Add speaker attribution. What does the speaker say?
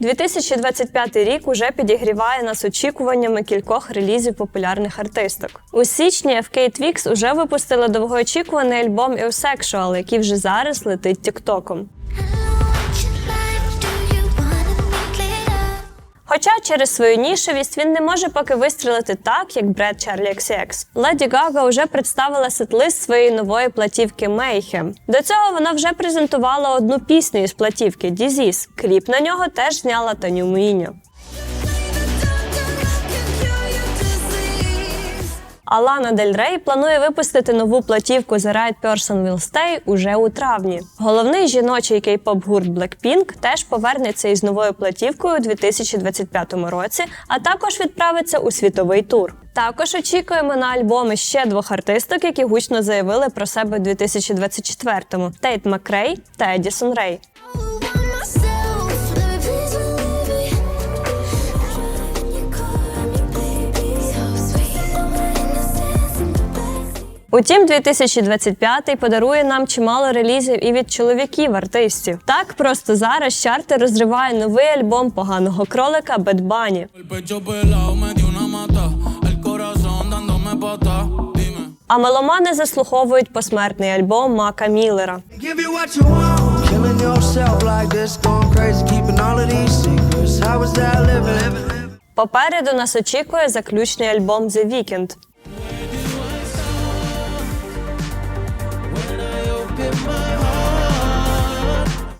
Speaker 1: 2025 рік уже підігріває нас очікуваннями кількох релізів популярних артисток. У січні FK Twix уже випустила довгоочікуваний альбом Eusexual, який вже зараз летить тіктоком. Хоча через свою нішевість він не може поки вистрілити так, як Бред Чарлі XCX. Леді Гага вже представила сетлист своєї нової платівки Mayhem. До цього вона вже презентувала одну пісню із платівки Disease. Кліп на нього теж зняла Таню Муїньо. А Лана Дель Рей планує випустити нову платівку The Right Person Will Stay уже у травні. Головний жіночий кей-поп гурт Blackpink теж повернеться із новою платівкою у 2025 році, а також відправиться у світовий тур. Також очікуємо на альбоми ще двох артисток, які гучно заявили про себе у 2024-му – Тейт Макрей та Едісон Рей. Утім, 2025 подарує нам чимало релізів і від чоловіків артистів. Так просто зараз чарти розриває новий альбом поганого кролика Bad Bunny. А меломани заслуховують посмертний альбом Мака Міллера. Попереду нас очікує заключний альбом The Weeknd.
Speaker 2: my